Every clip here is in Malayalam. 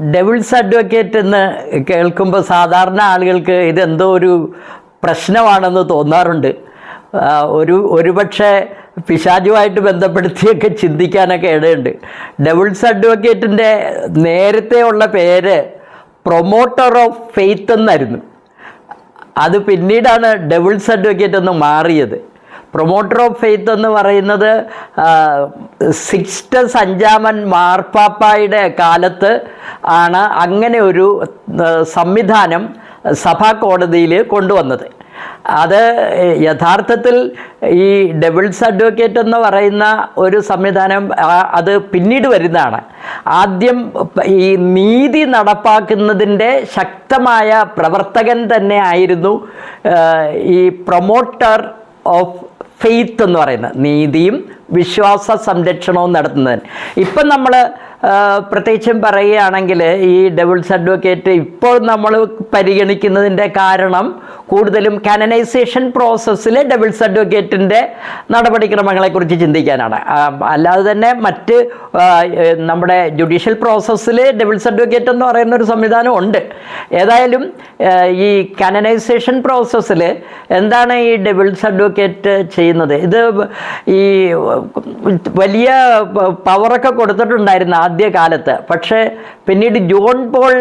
ഡെവിൾസ് അഡ്വക്കേറ്റ് എന്ന് കേൾക്കുമ്പോൾ സാധാരണ ആളുകൾക്ക് ഇതെന്തോ ഒരു പ്രശ്നമാണെന്ന് തോന്നാറുണ്ട്. ഒരു ഒരുപക്ഷെ പിശാചുമായിട്ട് ബന്ധപ്പെടുത്തിയൊക്കെ ചിന്തിക്കാനൊക്കെ ഇടയുണ്ട്. ഡെവിൾസ് അഡ്വക്കേറ്റിന്റെ നേരത്തെ ഉള്ള പേര് പ്രൊമോട്ടർ ഓഫ് ഫെയ്ത്ത് എന്നായിരുന്നു. അത് പിന്നീടാണ് ഡെവിൾസ് അഡ്വക്കേറ്റ് എന്ന് മാറിയത്. പ്രൊമോട്ടർ ഓഫ് ഫെയ്ത്ത് എന്ന് പറയുന്നത് സിക്സ്റ്റസ് അഞ്ചാമൻ മാർപ്പാപ്പായുടെ കാലത്ത് ആണ് അങ്ങനെ ഒരു സംവിധാനം സഭാ കോടതിയിൽ കൊണ്ടുവന്നത്. അത് യഥാർത്ഥത്തിൽ ഈ ഡെബിൾസ് അഡ്വക്കേറ്റ് എന്ന് പറയുന്ന ഒരു സംവിധാനം അത് പിന്നീട് വരുന്നതാണ്. ആദ്യം ഈ നീതി നടപ്പാക്കുന്നതിന്റെ ശക്തമായ പ്രവർത്തകൻ തന്നെ ആയിരുന്നു ഈ പ്രൊമോട്ടർ ഓഫ് ഫെയ്ത്ത് എന്ന് പറയുന്നത്. നീതിയും വിശ്വാസ സംരക്ഷണവും നടത്തുന്നതിന് ഇപ്പം നമ്മൾ പ്രത്യേകിച്ചും പറയുകയാണെങ്കിൽ ഈ ഡബിൾസ് അഡ്വക്കേറ്റ് ഇപ്പോൾ നമ്മൾ പരിഗണിക്കുന്നതിന്റെ കാരണം കൂടുതലും കാനനൈസേഷൻ പ്രോസസ്സിൽ ഡബിൾസ് അഡ്വക്കേറ്റിന്റെ നടപടിക്രമങ്ങളെക്കുറിച്ച് ചിന്തിക്കാനാണ്. അല്ലാതെ തന്നെ മറ്റ് നമ്മുടെ ജുഡീഷ്യൽ പ്രോസസ്സിൽ ഡബിൾസ് അഡ്വക്കേറ്റ് എന്ന് പറയുന്ന ഒരു സംവിധാനം ഉണ്ട്. ഏതായാലും ഈ കാനനൈസേഷൻ പ്രോസസ്സിൽ എന്താണ് ഈ ഡബിൾസ് അഡ്വക്കേറ്റ് ചെയ്യുന്നത്? ഇത് ഈ വലിയ പവറൊക്കെ കൊടുത്തിട്ടുണ്ടായിരുന്നു ആദ്യ കാലത്ത് പക്ഷേ പിന്നീട് ജോൺ പോൾ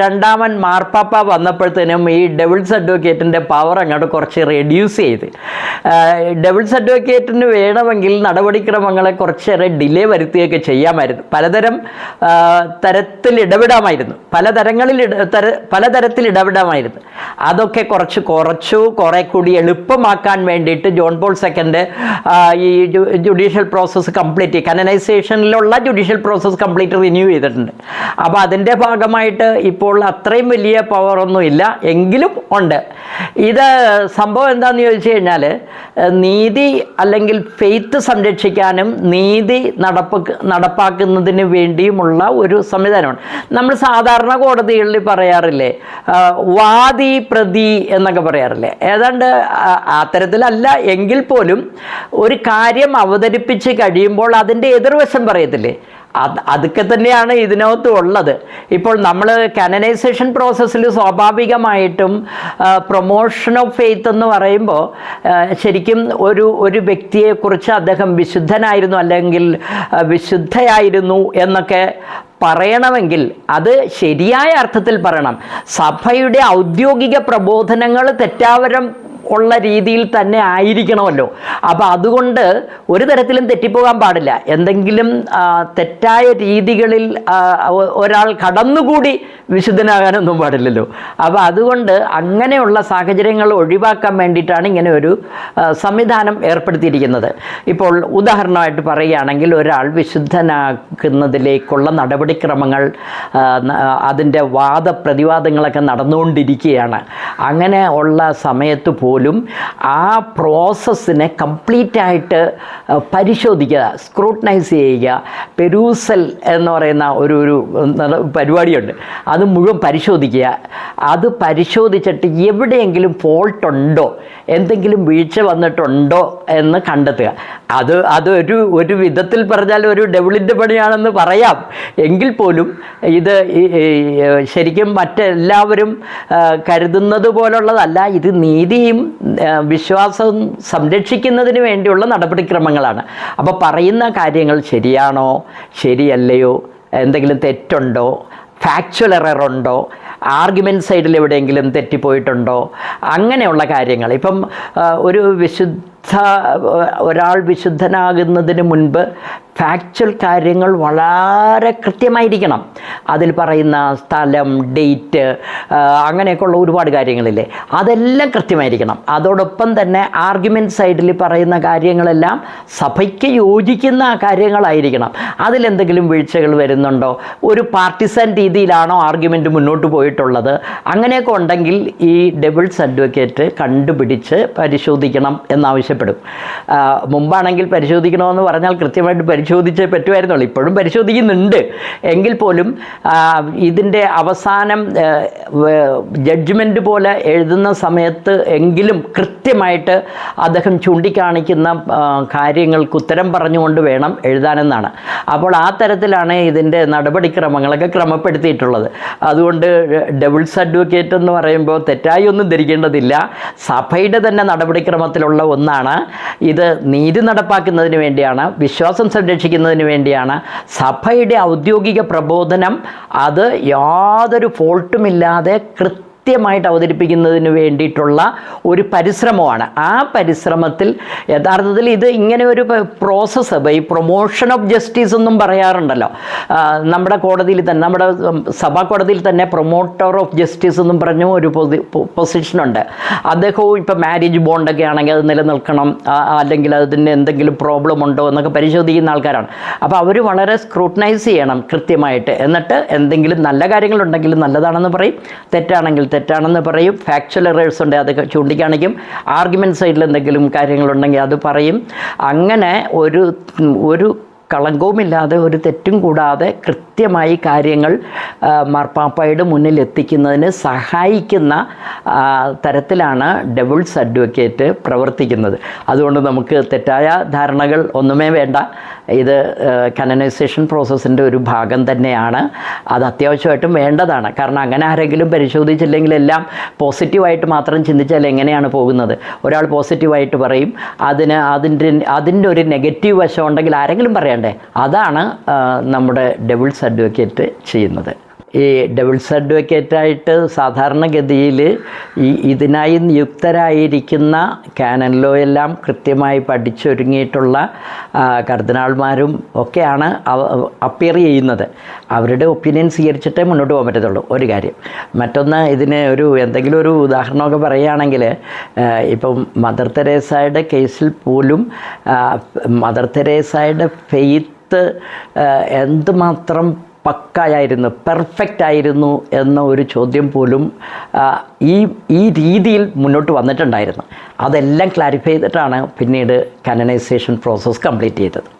രണ്ടാമൻ മാർപ്പാപ്പ വന്നപ്പോഴത്തേനും ഈ ഡെവിൾസ് അഡ്വക്കേറ്റിന്റെ പവർ അങ്ങോട്ട് കുറച്ച് റെഡ്യൂസ് ചെയ്ത്. ഡെവിൾസ് അഡ്വക്കേറ്റിന് വേണമെങ്കിൽ നടപടിക്രമങ്ങളെ കുറച്ചേറെ ഡിലേ വരുത്തുകയൊക്കെ ചെയ്യാമായിരുന്നു. പലതരം തരത്തിൽ ഇടപെടാമായിരുന്നു. പലതരങ്ങളിൽ തര പലതരത്തിൽ ഇടപെടാമായിരുന്നു. അതൊക്കെ കുറച്ച് കുറച്ചു കുറേ കൂടി എളുപ്പമാക്കാൻ വേണ്ടിയിട്ട് ജോൺ പോൾ സെക്കൻഡ് ഈ ജുഡീഷ്യൽ പ്രോസസ്സ് കംപ്ലീറ്റ് കനനൈസേഷനിലുള്ള ജുഡീഷ്യൽ പ്രോസസ്സ് കംപ്ലീറ്റ് റിന്യൂ ചെയ്തിട്ടുണ്ട്. അപ്പോൾ അതിന്റെ ഭാഗമായിട്ട് ഇപ്പോൾ അത്രയും വലിയ പവറൊന്നും ഇല്ല എങ്കിലും ഉണ്ട്. ഇത് സംഭവം എന്താണെന്ന് ചോദിച്ചു കഴിഞ്ഞാൽ നീതി അല്ലെങ്കിൽ ഫെയ്ത്ത് സംരക്ഷിക്കാനും നീതി നടപ്പ് നടപ്പാക്കുന്നതിന് വേണ്ടിയുമുള്ള ഒരു സംവിധാനമാണ്. നമ്മൾ സാധാരണ കോടതികളിൽ പറയാറില്ലേ വാദി പ്രതി എന്നൊക്കെ പറയാറില്ലേ? ഏതാണ്ട് അത്തരത്തിലല്ല എങ്കിൽ പോലും ഒരു കാര്യം അവതരിപ്പിച്ച് കഴിയുമ്പോൾ അതിന്റെ എതിർവശം പറയത്തില്ലേ? അത് അതൊക്കെ തന്നെയാണ് ഇതിനകത്ത് ഉള്ളത്. ഇപ്പോൾ നമ്മൾ കാനനൈസേഷൻ പ്രോസസ്സിൽ സ്വാഭാവികമായിട്ടും പ്രൊമോഷൻ ഓഫ് ഫെയ്ത്ത് എന്ന് പറയുമ്പോൾ ശരിക്കും ഒരു ഒരു വ്യക്തിയെക്കുറിച്ച് അദ്ദേഹം വിശുദ്ധനായിരുന്നു അല്ലെങ്കിൽ വിശുദ്ധയായിരുന്നു എന്നൊക്കെ പറയണമെങ്കിൽ അത് ശരിയായ അർത്ഥത്തിൽ പറയണം. സഭയുടെ ഔദ്യോഗിക പ്രബോധനങ്ങൾ തെറ്റാവരം ഉള്ള രീതിയിൽ തന്നെ ആയിരിക്കണമല്ലോ. അപ്പോൾ അതുകൊണ്ട് ഒരു തരത്തിലും തെറ്റിപ്പോകാൻ പാടില്ല. എന്തെങ്കിലും തെറ്റായ രീതികളിൽ ഒരാൾ കടന്നുകൂടി വിശുദ്ധനാകാനൊന്നും പാടില്ലല്ലോ. അപ്പോൾ അതുകൊണ്ട് അങ്ങനെയുള്ള സാഹചര്യങ്ങൾ ഒഴിവാക്കാൻ വേണ്ടിയിട്ടാണ് ഇങ്ങനെ ഒരു സംവിധാനം ഏർപ്പെടുത്തിയിരിക്കുന്നത്. ഇപ്പോൾ ഉദാഹരണമായിട്ട് പറയുകയാണെങ്കിൽ ഒരാൾ വിശുദ്ധനാക്കുന്നതിലേക്കുള്ള നടപടിക്രമങ്ങൾ അതിന്റെ വാദപ്രതിവാദങ്ങളൊക്കെ നടന്നുകൊണ്ടിരിക്കുകയാണ്. അങ്ങനെ ഉള്ള സമയത്ത് പോലും ആ പ്രോസസ്സിനെ കംപ്ലീറ്റ് ആയിട്ട് പരിശോധിക്കുക സ്ക്രൂട്ടനൈസ് ചെയ്യുക. പെരൂസൽ എന്ന് പറയുന്ന ഒരു ഒരു പരിപാടിയുണ്ട്. അത് മുഴുവൻ പരിശോധിക്കുക. അത് പരിശോധിച്ചിട്ട് എവിടെയെങ്കിലും ഫോൾട്ട് ഉണ്ടോ എന്തെങ്കിലും വീഴ്ച വന്നിട്ടുണ്ടോ എന്ന് കണ്ടെത്തുക. അത് അത് ഒരു ഒരു വിധത്തിൽ പറഞ്ഞാൽ ഒരു ഡെവിളിന്റെ പണിയാണെന്ന് പറയാം. എങ്കിൽ പോലും ഇത് ശരിക്കും മറ്റെല്ലാവരും കരുതുന്നത് പോലുള്ളതല്ല. ഇത് നീതിയും ആ, വിശ്വാസവും സംരക്ഷിക്കുന്നതിന് വേണ്ടിയുള്ള നടപടിക്രമങ്ങളാണ്. അപ്പോൾ പറയുന്ന കാര്യങ്ങൾ ശരിയാണോ? ശരിയല്ലയോ? എന്തെങ്കിലും തെറ്റുണ്ടോ? ഫാക്ച്വൽ എറർ ഉണ്ടോ? ആർഗ്യുമെന്റ് സൈഡിൽ എവിടെയെങ്കിലും തെറ്റിപ്പോയിട്ടുണ്ടോ? അങ്ങനെയുള്ള കാര്യങ്ങൾ. ഇപ്പം ഒരു വിശുദ്ധ ഒരാൾ വിശുദ്ധനാകുന്നതിന് മുൻപ് ഫാക്ച്വൽ കാര്യങ്ങൾ വളരെ കൃത്യമായിരിക്കണം. അതിൽ പറയുന്ന സ്ഥലം ഡേറ്റ് അങ്ങനെയൊക്കെയുള്ള ഒരുപാട് കാര്യങ്ങളില്ലേ. അതെല്ലാം കൃത്യമായിരിക്കണം. അതോടൊപ്പം തന്നെ ആർഗ്യുമെന്റ് സൈഡിൽ പറയുന്ന കാര്യങ്ങളെല്ലാം സഭയ്ക്ക് യോജിക്കുന്ന കാര്യങ്ങളായിരിക്കണം. അതിലെന്തെങ്കിലും വീഴ്ചകൾ വരുന്നുണ്ടോ? ഒരു പാർട്ടിസൻ രീതിയിലാണോ ആർഗ്യുമെന്റ് മുന്നോട്ട് പോയിട്ടുള്ളത്? അങ്ങനെയൊക്കെ ഉണ്ടെങ്കിൽ ഈ ഡബിൾസ് അഡ്വക്കേറ്റ് കണ്ടുപിടിച്ച് പരിശോധിക്കണം എന്നാവശ്യപ്പെടും. മുമ്പാണെങ്കിൽ പരിശോധിക്കണമെന്ന് പറഞ്ഞാൽ കൃത്യമായിട്ട് പരിശോധിക്കും പരിശോധിച്ച് പറ്റുമായിരുന്നുള്ളൂ. ഇപ്പോഴും പരിശോധിക്കുന്നുണ്ട്. എങ്കിൽ പോലും ഇതിന്റെ അവസാനം ജഡ്ജ്മെന്റ് പോലെ എഴുതുന്ന സമയത്ത് എങ്കിലും കൃത്യമായിട്ട് അദ്ദേഹം ചൂണ്ടിക്കാണിക്കുന്ന കാര്യങ്ങൾക്ക് ഉത്തരം പറഞ്ഞുകൊണ്ട് വേണം എഴുതാനെന്നാണ്. അപ്പോൾ ആ തരത്തിലാണ് ഇതിന്റെ നടപടിക്രമങ്ങളൊക്കെ ക്രമപ്പെടുത്തിയിട്ടുള്ളത്. അതുകൊണ്ട് ഡബിൾസ് അഡ്വക്കേറ്റ് എന്ന് പറയുമ്പോൾ തെറ്റായി ഒന്നും ധരിക്കേണ്ടതില്ല. സഭയുടെ തന്നെ നടപടിക്രമത്തിലുള്ള ഒന്നാണ്. ഇത് നീതി നടപ്പാക്കുന്നതിന് വേണ്ടിയാണ്. വിശ്വാസം സംരക്ഷിക്കുന്നതിന് വേണ്ടിയാണ്. സഭയുടെ ഔദ്യോഗിക പ്രബോധനം അത് യാതൊരു ഫോൾട്ടുമില്ലാതെ കൃത്യ കൃത്യമായിട്ട് അവതരിപ്പിക്കുന്നതിന് വേണ്ടിയിട്ടുള്ള ഒരു പരിശ്രമമാണ്. ആ പരിശ്രമത്തിൽ യഥാർത്ഥത്തിൽ ഇത് ഇങ്ങനെ ഒരു പ്രോസസ്സ് ഈ പ്രൊമോഷൻ ഓഫ് ജസ്റ്റിസ് എന്നും പറയാറുണ്ടല്ലോ. നമ്മുടെ കോടതിയിൽ തന്നെ നമ്മുടെ സഭാ കോടതിയിൽ തന്നെ പ്രൊമോട്ടർ ഓഫ് ജസ്റ്റിസ് എന്നും പറഞ്ഞു ഒരു പൊസിഷനുണ്ട് അദ്ദേഹവും ഇപ്പം മാരേജ് ബോണ്ടൊക്കെ ആണെങ്കിൽ അത് നിലനിൽക്കണം. അല്ലെങ്കിൽ അതിന് എന്തെങ്കിലും പ്രോബ്ലം ഉണ്ടോ എന്നൊക്കെ പരിശോധിക്കുന്ന ആൾക്കാരാണ്. അപ്പോൾ അവർ വളരെ സ്ക്രൂട്ടനൈസ് ചെയ്യണം കൃത്യമായിട്ട്. എന്നിട്ട് എന്തെങ്കിലും നല്ല കാര്യങ്ങളുണ്ടെങ്കിൽ നല്ലതാണെന്ന് പറയും. തെറ്റാണെങ്കിൽ തെറ്റാണെന്ന് പറയും. ഫാക്ച്വൽ എറേഴ്സ് ഉണ്ട് അത് ചൂണ്ടിക്കാണിക്കും. ആർഗ്യുമെന്റ് സൈഡിൽ എന്തെങ്കിലും കാര്യങ്ങളുണ്ടെങ്കിൽ അത് പറയും. അങ്ങനെ ഒരു ഒരു കളങ്കവുമില്ലാതെ ഒരു തെറ്റും കൂടാതെ കൃത്യമായി കാര്യങ്ങൾ മാർപ്പാപ്പയുടെ മുന്നിൽ എത്തിക്കുന്നതിന് സഹായിക്കുന്ന തരത്തിലാണ് ഡബിൾസ് അഡ്വക്കേറ്റ് പ്രവർത്തിക്കുന്നത്. അതുകൊണ്ട് നമുക്ക് തെറ്റായ ധാരണകൾ ഒന്നുമേ വേണ്ട. ഇത് കനനൈസേഷൻ പ്രോസസ്സിന്റെ ഒരു ഭാഗം തന്നെയാണ്. അത് അത്യാവശ്യമായിട്ടും വേണ്ടതാണ്. കാരണം അങ്ങനെ ആരെങ്കിലും പരിശോധിച്ചില്ലെങ്കിൽ എല്ലാം പോസിറ്റീവായിട്ട് മാത്രം ചിന്തിച്ചാൽ എങ്ങനെയാണ് പോകുന്നത്? ഒരാൾ പോസിറ്റീവായിട്ട് പറയും. അതിന് അതിന്റെ അതിന്റെ ഒരു നെഗറ്റീവ് വശം ഉണ്ടെങ്കിൽ ആരെങ്കിലും പറയണ്ടേ അതാണ് നമ്മുടെ ഡബിൾസ് അഡ്വക്കേറ്റ് ചെയ്യുന്നത്. ഈ ഡബിൾസ് അഡ്വക്കേറ്റായിട്ട് സാധാരണഗതിയിൽ ഈ ഇതിനായി നിയുക്തരായിരിക്കുന്ന കാനൻ ലോ എല്ലാം കൃത്യമായി പഠിച്ചൊരുങ്ങിയിട്ടുള്ള കർദിനാൾമാരും ഒക്കെയാണ് അപ്പിയർ ചെയ്യുന്നത്. അവരുടെ ഒപ്പീനിയൻ സ്വീകരിച്ചിട്ടേ മുന്നോട്ട് പോകാൻ പറ്റത്തുള്ളൂ. ഒരു കാര്യം മറ്റൊന്ന് ഇതിന് ഒരു എന്തെങ്കിലും ഒരു ഉദാഹരണമൊക്കെ പറയുകയാണെങ്കിൽ ഇപ്പം മദർ തെരേസയുടെ കേസിൽ പോലും മദർ തെരേസയുടെ ഫെയ്ത്ത് എന്തുമാത്രം പക്കായായിരുന്നു പെർഫെക്റ്റ് ആയിരുന്നു എന്ന ഒരു ചോദ്യം പോലും ഈ ഈ രീതിയിൽ മുന്നോട്ട് വന്നിട്ടുണ്ടായിരുന്നു. അതെല്ലാം ക്ലാരിഫൈ ചെയ്തിട്ടാണ് പിന്നീട് കനനൈസേഷൻ പ്രോസസ്സ് കംപ്ലീറ്റ് ചെയ്തത്.